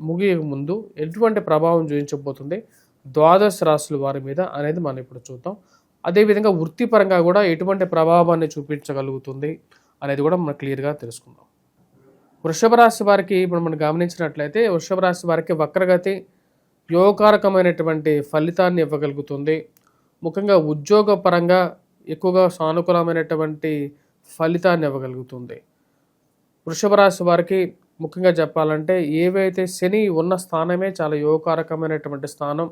ముగియ ముందు ఎటువంటి ప్రభావం చూపించబోతుంది? ద్వాదశ రాశుల వారి మీద అనేది మనం ఇప్పుడు చూద్దాం. అదేవిధంగా వృత్తిపరంగా కూడా ఎటువంటి ప్రభావాన్ని చూపించగలుగుతుంది అనేది కూడా మనం క్లియర్గా తెలుసుకుందాం. వృషభ రాశి వారికి ఇప్పుడు మనం గమనించినట్లయితే వృషభ రాశి వారికి వక్రగతి యోగకారకమైనటువంటి ఫలితాన్ని ఇవ్వగలుగుతుంది. ముఖ్యంగా ఉద్యోగ పరంగా ఎక్కువగా సానుకూలమైనటువంటి ఫలితాన్ని ఇవ్వగలుగుతుంది. వృషభ రాశి వారికి ముఖ్యంగా చెప్పాలంటే ఏవైతే శని ఉన్న స్థానమే చాలా యోగకారకమైనటువంటి స్థానం.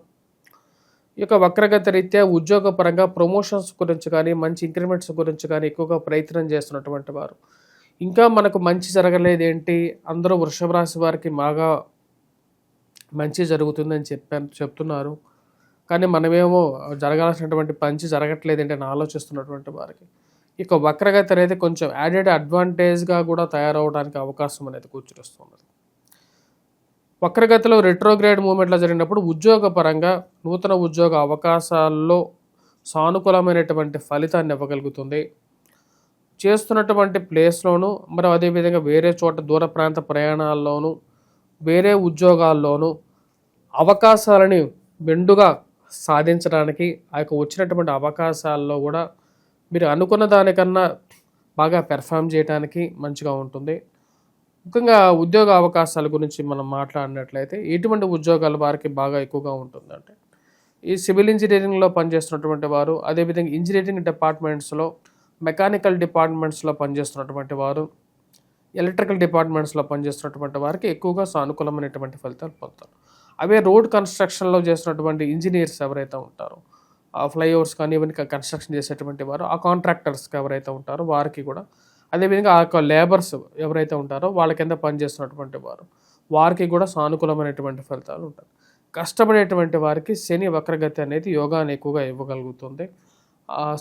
ఈ యొక్క వక్రగత రీత్యా ఉద్యోగ పరంగా ప్రమోషన్స్ గురించి కానీ మంచి ఇంక్రిమెంట్స్ గురించి కానీ ఎక్కువగా ప్రయత్నం చేస్తున్నటువంటి వారు. ఇంకా మనకు మంచి జరగలేదు ఏంటి అందరూ వృషభ రాశి వారికి బాగా మంచి జరుగుతుందని చెప్పాను చెప్తున్నారు. కానీ మనమేమో జరగాల్సినటువంటి మంచి జరగట్లేదు ఏంటి అని ఆలోచిస్తున్నటువంటి వారికి. ఇక వక్రగతి అనేది కొంచెం యాడెడ్ అడ్వాంటేజ్గా కూడా తయారవడానికి అవకాశం అనేది కూర్చునిస్తున్నది వక్రగతిలో రెట్రోగ్రేడ్ మూమెంట్లో జరిగినప్పుడు ఉద్యోగ పరంగా నూతన ఉద్యోగ అవకాశాల్లో సానుకూలమైనటువంటి ఫలితాన్ని ఇవ్వగలుగుతుంది. చేస్తున్నటువంటి ప్లేస్లోను మరి అదేవిధంగా వేరే చోట దూర ప్రాంత ప్రయాణాల్లోనూ వేరే ఉద్యోగాల్లోనూ అవకాశాలని మెండుగా సాధించడానికి ఆ యొక్క వచ్చినటువంటి అవకాశాల్లో కూడా మీరు అనుకున్న దానికన్నా బాగా పెర్ఫామ్ చేయడానికి మంచిగా ఉంటుంది. ముఖ్యంగా ఉద్యోగ అవకాశాల గురించి మనం మాట్లాడినట్లయితే ఎటువంటి ఉద్యోగాలు వారికి బాగా ఎక్కువగా ఉంటుందంటే ఈ సివిల్ ఇంజనీరింగ్లో పనిచేస్తున్నటువంటి వారు అదేవిధంగా ఇంజనీరింగ్ డిపార్ట్మెంట్స్లో మెకానికల్ డిపార్ట్మెంట్స్లో పనిచేస్తున్నటువంటి వారు ఎలక్ట్రికల్ డిపార్ట్మెంట్స్లో పనిచేస్తున్నటువంటి వారికి ఎక్కువగా సానుకూలమైనటువంటి ఫలితాలు పొందుతారు. అవే రోడ్ కన్స్ట్రక్షన్లో చేస్తున్నటువంటి ఇంజనీర్స్ ఎవరైతే ఉంటారో ఫ్లైఓవర్స్ కానీ ఇవన్నీ కన్స్ట్రక్షన్ చేసేటువంటి వారు ఆ కాంట్రాక్టర్స్కి ఎవరైతే ఉంటారో వారికి కూడా అదేవిధంగా ఆ యొక్క లేబర్స్ ఎవరైతే ఉంటారో వాళ్ళ కింద పనిచేస్తున్నటువంటి వారు వారికి కూడా సానుకూలమైనటువంటి ఫలితాలు ఉంటాయి. కష్టపడేటువంటి వారికి శని వక్రగతి అనేది యోగాన్ని ఎక్కువగా ఇవ్వగలుగుతుంది.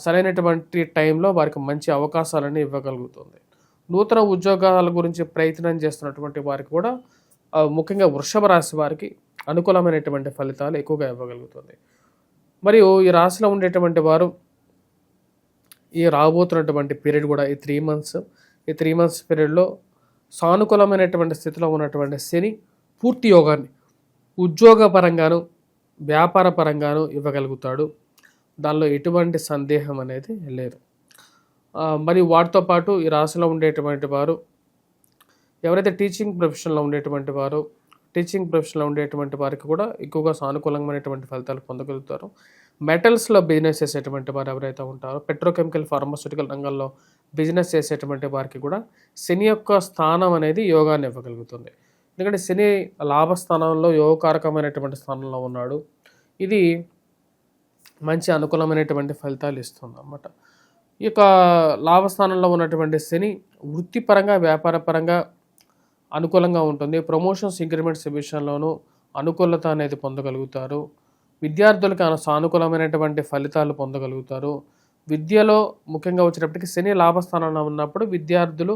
సరైనటువంటి టైంలో వారికి మంచి అవకాశాలను ఇవ్వగలుగుతుంది. నూతన ఉద్యోగాల గురించి ప్రయత్నం చేస్తున్నటువంటి వారికి కూడా ముఖ్యంగా వృషభ రాశి వారికి అనుకూలమైనటువంటి ఫలితాలు ఎక్కువగా ఇవ్వగలుగుతుంది. మరియు ఈ రాశిలో ఉండేటువంటి వారు ఈ రాబోతున్నటువంటి పీరియడ్ కూడా ఈ త్రీ మంత్స్ ఈ త్రీ మంత్స్ పీరియడ్లో సానుకూలమైనటువంటి స్థితిలో ఉన్నటువంటి శని పూర్తి యోగాన్ని ఉద్యోగపరంగాను వ్యాపార పరంగాను ఇవ్వగలుగుతాడు. దానిలో ఎటువంటి సందేహం అనేది లేదు. మరియు మరి వాటితో పాటు ఈ రాశిలో ఉండేటువంటి వారు ఎవరైతే టీచింగ్ ప్రొఫెషన్లో ఉండేటువంటి వారు టీచింగ్ ప్రొఫెషన్లో ఉండేటువంటి వారికి కూడా ఎక్కువగా సానుకూలమైనటువంటి ఫలితాలు పొందగలుగుతారు. మెటల్స్లో బిజినెస్ చేసేటువంటి వారు ఎవరైతే ఉంటారో పెట్రోకెమికల్ ఫార్మాస్యూటికల్ రంగంలో బిజినెస్ చేసేటువంటి వారికి కూడా శని యొక్క స్థానం అనేది యోగాన్ని ఇవ్వగలుగుతుంది. ఎందుకంటే శని లాభస్థానంలో యోగకారకమైనటువంటి స్థానంలో ఉన్నాడు. ఇది మంచి అనుకూలమైనటువంటి ఫలితాలు ఇస్తుంది అన్నమాట ఈ యొక్క లాభస్థానంలో ఉన్నటువంటి శని వృత్తిపరంగా వ్యాపారపరంగా అనుకూలంగా ఉంటుంది. ప్రమోషన్స్ ఇంక్రిమెంట్స్ విషయంలోనూ అనుకూలత అనేది పొందగలుగుతారు. విద్యార్థులకు సానుకూలమైనటువంటి ఫలితాలు పొందగలుగుతారు. విద్యలో ముఖ్యంగా వచ్చినప్పటికీ శని లాభస్థానంలో ఉన్నప్పుడు విద్యార్థులు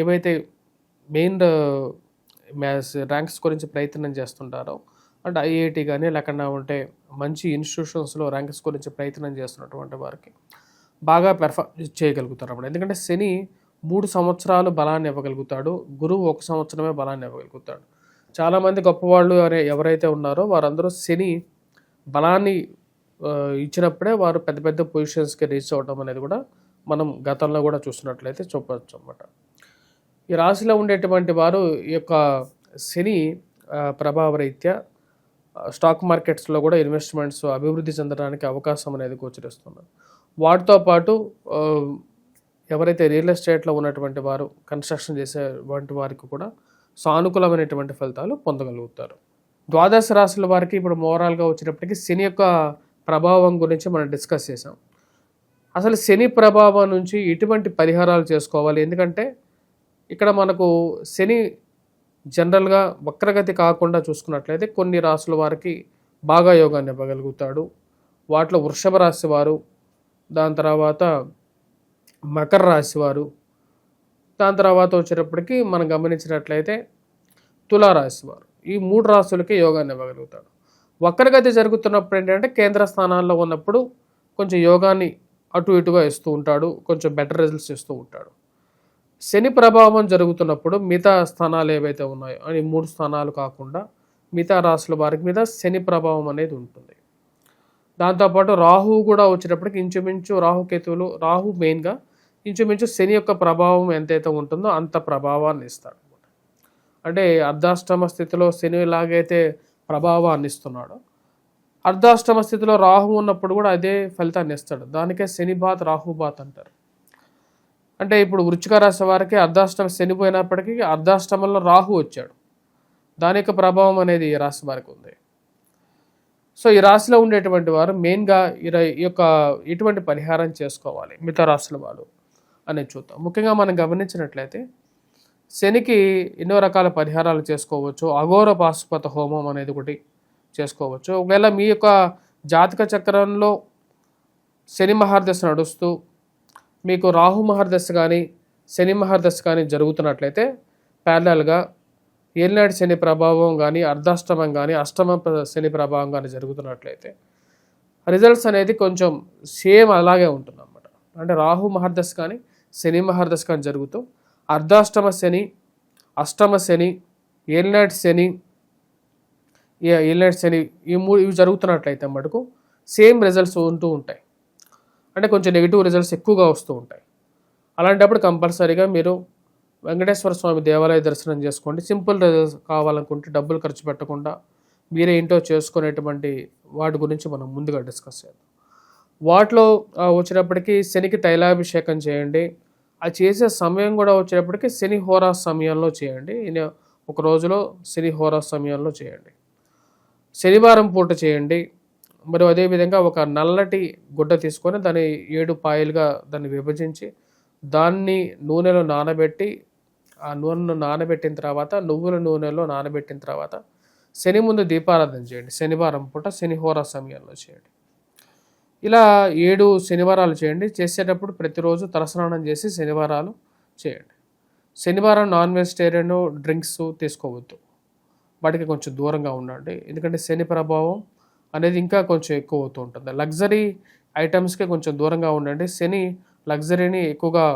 ఏవైతే మెయిన్ మ్యాథ్స్ ర్యాంక్స్ గురించి ప్రయత్నం చేస్తుంటారో అంటే ఐఐటి కానీ లేకుండా ఉంటే మంచి ఇన్స్టిట్యూషన్స్లో ర్యాంక్స్ గురించి ప్రయత్నం చేస్తున్నటువంటి వారికి బాగా పెర్ఫామ్ చేయగలుగుతారు అప్పుడు ఎందుకంటే శని మూడు సంవత్సరాలు బలాన్ని ఇవ్వగలుగుతాడు. గురువు ఒక సంవత్సరమే బలాన్ని ఇవ్వగలుగుతాడు. చాలామంది గొప్పవాళ్ళు ఎవరై- ఎవరైతే ఉన్నారో వారందరూ శని బలాన్ని ఇచ్చినప్పుడే వారు పెద్ద పెద్ద పొజిషన్స్కి రీచ్ అవ్వడం అనేది కూడా మనం గతంలో కూడా చూసినట్లయితే చూపవచ్చు అన్నమాట. ఈ రాశిలో ఉండేటువంటి వారు ఈ యొక్క శని ప్రభావరీత్యా స్టాక్ మార్కెట్స్లో కూడా ఇన్వెస్ట్మెంట్స్ అభివృద్ధి చెందడానికి అవకాశం అనేది గోచరిస్తున్నారు వాటితో పాటు ఎవరైతే రియల్ ఎస్టేట్లో ఉన్నటువంటి వారు కన్స్ట్రక్షన్ చేసే వంటి వారికి కూడా సానుకూలమైనటువంటి ఫలితాలు పొందగలుగుతారు. ద్వాదశ రాశుల వారికి ఇప్పుడు మోరల్గా వచ్చినప్పటికీ శని యొక్క ప్రభావం గురించి మనం డిస్కస్ చేసాం అసలు శని ప్రభావం నుంచి ఎటువంటి పరిహారాలు చేసుకోవాలి? ఎందుకంటే ఇక్కడ మనకు శని జనరల్గా వక్రగతి కాకుండా చూసుకున్నట్లయితే కొన్ని రాసుల వారికి బాగా యోగాన్ని ఇవ్వగలుగుతాడు. వాటిలో వృషభ రాశి వారు దాని తర్వాత మకర రాశి వారు. దాని తర్వాత వచ్చేటప్పటికి మనం గమనించినట్లయితే తులారాశి వారు. ఈ మూడు రాశులకే యోగాన్ని ఇవ్వగలుగుతాడు వక్రగతి జరుగుతున్నప్పుడు ఏంటంటే కేంద్ర స్థానాల్లో ఉన్నప్పుడు కొంచెం యోగాన్ని అటు ఇటుగా ఇస్తూ ఉంటాడు. కొంచెం బెటర్ రిజల్ట్స్ ఇస్తూ ఉంటాడు. శని ప్రభావం జరుగుతున్నప్పుడు మిగతా స్థానాలు ఏవైతే ఉన్నాయో అని మూడు స్థానాలు కాకుండా మిగతా రాశుల వారికి మీద శని ప్రభావం అనేది ఉంటుంది. దాంతోపాటు రాహు కూడా వచ్చేటప్పటికి ఇంచుమించు రాహుకేతువులు రాహు మెయిన్గా ఇంచుమించు శని యొక్క ప్రభావం ఎంతైతే ఉంటుందో అంత ప్రభావాన్ని ఇస్తాడు అంటే అర్ధాష్టమ స్థితిలో శని ఎలాగైతే ప్రభావాన్ని ఇస్తున్నాడో అర్ధాష్టమ స్థితిలో రాహు ఉన్నప్పుడు కూడా అదే ఫలితాన్ని ఇస్తాడు. దానికే శని బాత్ రాహు బాత్ అంటారు. అంటే ఇప్పుడు వృచ్చిక రాశి వారికి అర్ధాష్టమ శని పోయినప్పటికీ అర్ధాష్టమంలో రాహు వచ్చాడు. దాని యొక్క ప్రభావం అనేది ఈ రాశి వారికి ఉంది. సో ఈ రాశిలో ఉండేటువంటి వారు మెయిన్గా ఈ ఈ యొక్క ఎటువంటి పరిహారం చేసుకోవాలి మిగతా రాశుల వాళ్ళు. అనేది చూద్దాం. ముఖ్యంగా మనం గమనించినట్లయితే శనికి ఎన్నో రకాల పరిహారాలు చేసుకోవచ్చు. అఘోర పాశుపత హోమం అనేది ఒకటి చేసుకోవచ్చు. ఒకవేళ మీ యొక్క జాతక చక్రంలో శని మహర్దశ నడుస్తూ మీకు రాహు మహర్దశ కానీ శని మహర్దశ కానీ జరుగుతున్నట్లయితే ప్యారలల్గా ఏలినాటి శని ప్రభావం కానీ అర్ధాష్టమం కానీ అష్టమ శని ప్రభావం కానీ జరుగుతున్నట్లయితే రిజల్ట్స్ అనేది కొంచెం సేమ్ అలాగే ఉంటుంది అంటే రాహు మహర్దశ కానీ శని మహర్దశకం జరుగుతూ అర్ధాష్టమ శని అష్టమ శని ఏలినాటి శని ఏ- ఏలినాటి శని ఈ మూడు ఇవి జరుగుతున్నట్లయితే మటుకు సేమ్ రిజల్ట్స్ ఉంటూ ఉంటాయి. అంటే కొంచెం నెగిటివ్ రిజల్ట్స్ ఎక్కువగా వస్తూ ఉంటాయి. అలాంటప్పుడు కంపల్సరీగా మీరు వెంకటేశ్వర స్వామి దేవాలయ దర్శనం చేసుకోండి. సింపుల్ రిజల్ట్స్ కావాలనుకుంటే డబ్బులు ఖర్చు పెట్టకుండా మీరే ఇంట్లో చేసుకునేటువంటి వాటి గురించి మనం ముందుగా డిస్కస్ చేద్దాం. వాటిలో వచ్చినప్పటికీ వచ్చేటప్పటికి శనికి తైలాభిషేకం చేయండి. అది చేసే సమయం కూడా వచ్చేటప్పటికి శని హోరా సమయంలో చేయండి. ఒక రోజులో శని హోరా సమయంలో చేయండి. శనివారం పూట చేయండి. మరియు అదేవిధంగా ఒక నల్లటి గుడ్డ తీసుకొని దాన్ని ఏడు పాయలుగా దాన్ని విభజించి దాన్ని నూనెలో నానబెట్టి ఆ నూనెను నానబెట్టిన తర్వాత నువ్వుల నూనెలో నానబెట్టిన తర్వాత శని ముందు దీపారాధన చేయండి. శనివారం పూట శనిహోర సమయంలో చేయండి. ఇలా ఏడు శనివారాలు చేయండి. చేసేటప్పుడు ప్రతిరోజు తలస్నానం చేసి శనివారాలు చేయండి. శనివారం నాన్ వెజిటేరియన్ డ్రింక్స్ తీసుకోవద్దు. వాటికి కొంచెం దూరంగా ఉండండి. ఎందుకంటే శని ప్రభావం అనేది ఇంకా కొంచెం ఎక్కువ అవుతూ ఉంటుంది. లగ్జరీ ఐటమ్స్కి కొంచెం దూరంగా ఉండండి. శని లగ్జరీని ఎక్కువగా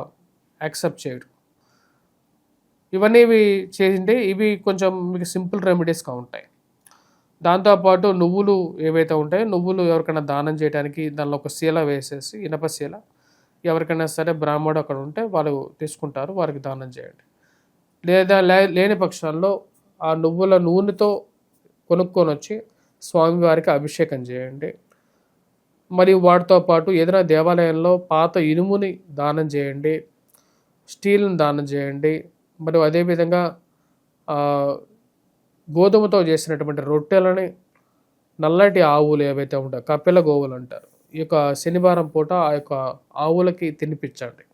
యాక్సెప్ట్ చేయడు ఇవన్నీ ఇవి చేయండి. ఇవి కొంచెం మీకు సింపుల్ రెమెడీస్గా ఉంటాయి. దాంతోపాటు నువ్వులు ఏవైతే ఉంటాయో నువ్వులు ఎవరికైనా దానం చేయడానికి దానిలో ఒక శీల వేసేసి ఇనప శీల ఎవరికైనా సరే బ్రాహ్మడు అక్కడ ఉంటే వాళ్ళు తీసుకుంటారు వారికి దానం చేయండి. లేదా లే- లేని పక్షాల్లో ఆ నువ్వుల నూనెతో కొనుక్కొని వచ్చి స్వామివారికి అభిషేకం చేయండి. మరియు వాటితో పాటు ఏదైనా దేవాలయంలో పాత ఇనుముని దానం చేయండి స్టీల్ని దానం చేయండి. మరియు అదేవిధంగా గోధుమతో చేసినటువంటి రొట్టెలని నల్లటి ఆవులు ఏవైతే ఉంటాయో కపిల గోవులు అంటారు. ఈ యొక్క శనివారం పూట ఆ యొక్క ఆవులకి తినిపించండి.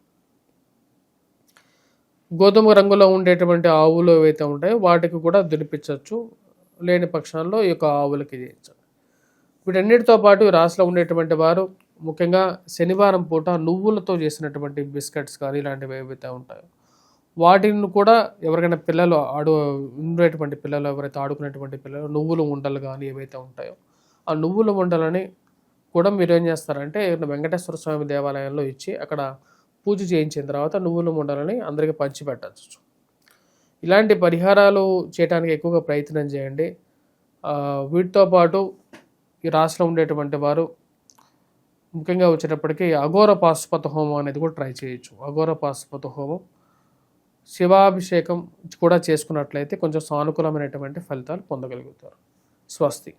గోధుమ రంగులో ఉండేటువంటి ఆవులు ఏవైతే ఉంటాయో వాటికి కూడా తినిపించవచ్చు. లేని పక్షాల్లో ఈ యొక్క ఆవులకి చేయించండి. వీటన్నిటితో పాటు రాసులో రాశిలో ఉండేటువంటి వారు ముఖ్యంగా శనివారం పూట నువ్వులతో చేసినటువంటి బిస్కెట్స్ కానీ ఇలాంటివి ఏవైతే ఉంటాయో వాటిని కూడా ఎవరికైనా పిల్లలు ఆడు ఉండేటువంటి పిల్లలు ఎవరైతే ఆడుకునేటువంటి పిల్లలు నువ్వుల ఉండలు కానీ ఏవైతే ఉంటాయో ఆ నువ్వుల ఉండలని కూడా మీరు ఏం చేస్తారంటే వెంకటేశ్వర స్వామి దేవాలయంలో ఇచ్చి అక్కడ పూజ చేయించిన తర్వాత నువ్వుల ఉండలని అందరికీ పంచిపెట్టచ్చు. ఇలాంటి పరిహారాలు చేయడానికి ఎక్కువగా ప్రయత్నం చేయండి. వీటితో పాటు ఈ రాష్ట్రంలో ఉండేటువంటి వారు ముఖ్యంగా వచ్చేటప్పటికి అఘోర పాశుపత హోమం అనేది కూడా ట్రై చేయొచ్చు. అఘోర పాశుపత హోమం శివాభిషేకం కూడా చేసుకున్నట్లయితే కొంచెం సానుకూలమైనటువంటి ఫలితాలు పొందగలుగుతారు. స్వస్తి.